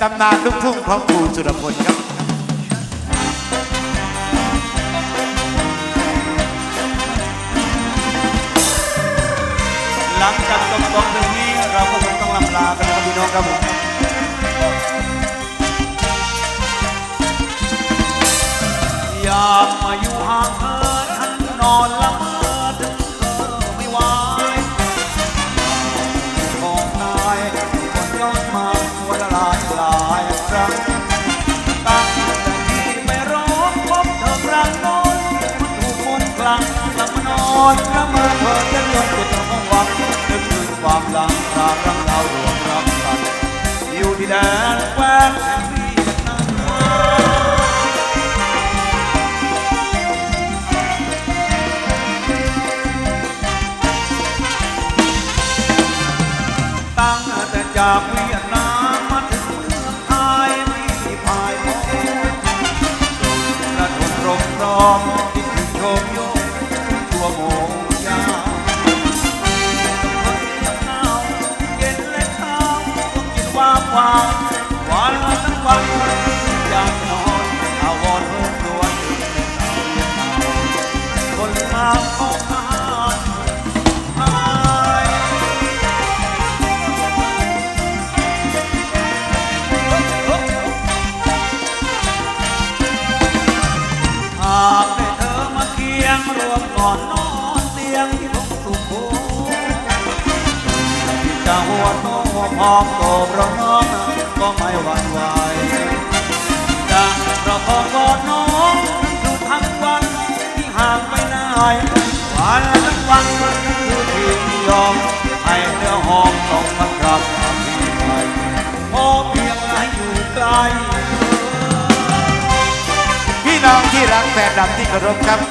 ตำนานลูกทุ่งของครูสุรพลครับหลังจากจบสองเพลงนี้เราก็คงต้องลำลากันนะครับพี่น้องครับผมอยากมาอยู่ห่างเธอฉันนอน กมนต์คลังกลับมานอนละเมอเธอจะจนจะต้องหวังนึกถึงความหลังรางรักเรารวมรักกันอยู่ที่แดนแคว้นแห่งนี้กันนานตั้งแต่จากเวียดนามมาถึงเมืองไทยไม่พายโมระทมรมรอมคิดถึงโชมโยมชั่ วโมงยาวเย็นและเช้าต้องกินวามวางวันละทั้งวันอยากนอน อนเตียงที่ผมสุขโขที่จะหัวโตหัวพองโตเพราะน้องก็ไม่หวั่นไหวจะประคองกอดน้องอยู่ทั้งวันที่ห่างไปไหนวันทั้งวันคือที่ยอมให้เนื้อหอมต้องมันรับความที่พอเพียงให้อยู่ไกลพี่น้องที่รักแฟนดำที่เคารพครับ